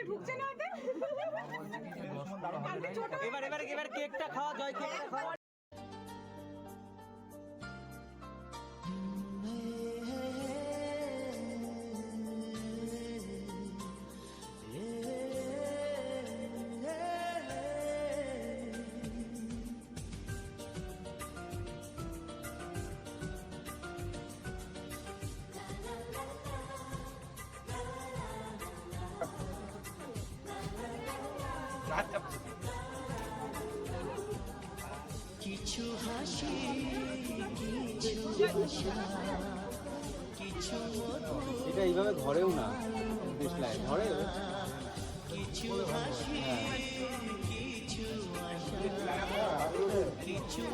কালকে ঢুকছে না এবার এবার এবার কেকটা খাওয়া জয় কেকটা খাওয়া। কিছু হাসি কিছু কিছু এটা এইভাবে ধরেও না দিশলায় ধরে? কিছু হাসি কিছু কিছু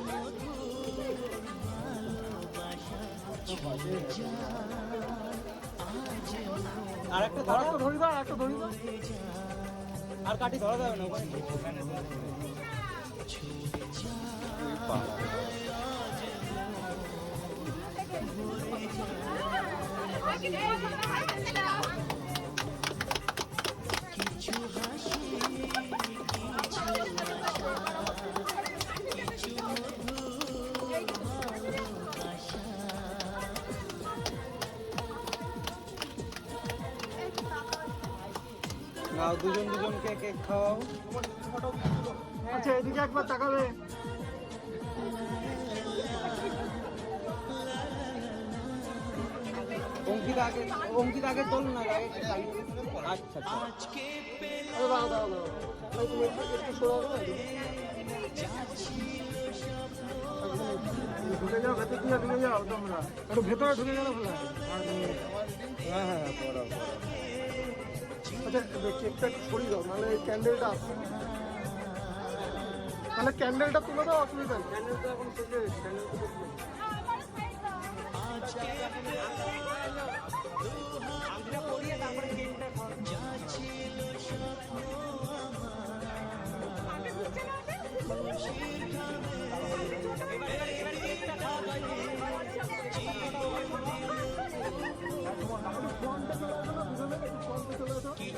আজ আর একটা ধরা তো ধরি দাও একটা ধরি দাও আর কাটি ধরা যাবে না ওখানে কিছু হাসি নাও দুজন দুজনকে কেক খাওয়াও। আচ্ছা এদিকে একবার তাকাবে। অঙ্কিত আগে অঙ্কিত আগে তোল না আগে আচ্ছা আজকে একটু ঢুকে যাও ভেতর দিয়ে ঢুকে যাও তোমরা। একটু ভেতরে ঢুকে গেলে ভালো হয়। হ্যাঁ হ্যাঁ আচ্ছা কেকটা একটু সরিয়ে দাও নাহলে ক্যান্ডেলটা আসবে। তাহলে ক্যান্ডেলটা তুলে দাও অসুবিধা নেই। ক্যান্ডেলটা এখন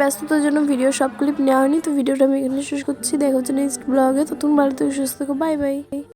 ব্যস্ততার জন্য ভিডিও সব ক্লিপ নেওয়া হয়নি, তো ভিডিওটা আমি এখানে শেষ করছি। দেখা হচ্ছে নেক্সট ব্লগে তখন ভালো থেকে, সুস্থ থাকো বাই বাই